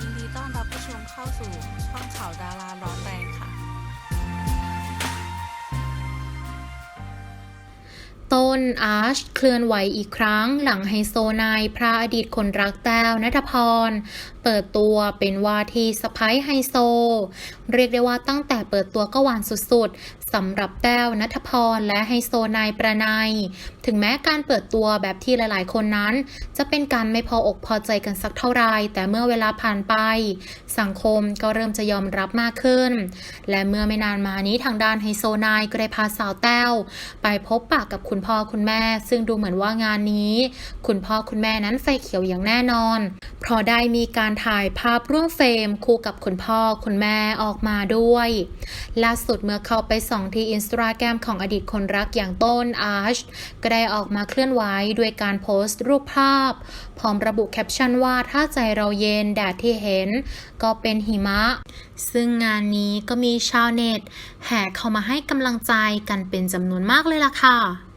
ยินดีต้อนรับผู้ชมเข้าสู่ช่องข่าวดารา ต้นอาร์ชเคลื่อนไหวอีกครั้ง หลังไฮโซนายพระอดีตคนรักแต้วนัทพร เปิดตัวเป็นว่าที่สะพ้ายไฮโซ เรียกได้ว่าตั้งแต่เปิดตัวก็หวานสุดๆสำหรับแต้วนัทพรและไฮโซนายประนายถึงแม้การเปิดตัวแบบที่หลายๆ คนนั้น จะเป็นการไม่พออกพอใจกันสักเท่าไหรแต่เมื่อเวลาผ่านไป สังคมก็เริ่มจะยอมรับมากขึ้น และเมื่อไม่นานมานี้ทางด้านไฮโซนายก็ได้พาสาวแต้วไปพบปะกับคุณคุณพ่อคุณแม่ ซึ่งดูเหมือนว่างานนี้ คุณพ่อคุณแม่นั้นไฟเขียวอย่างแน่นอน เพราะได้มีการถ่ายภาพร่วมเฟรมคู่กับคุณพ่อคุณแม่ออกมาด้วยล่าสุดเมื่อเข้าไปส่องที่อินสตาแกรมของอดีตคนรักอย่างต้นอาร์ชก็ได้ออกมาเคลื่อนไหวด้วยการโพสต์รูปภาพ พร้อมระบุแคปชั่นว่าถ้าใจเราเย็นแดดที่เห็น ก็เป็นหิมะ ซึ่งงานนี้ก็มีชาวเน็ตแห่เข้ามาให้กำลังใจกันเป็นจำนวนมากเลยล่ะค่ะ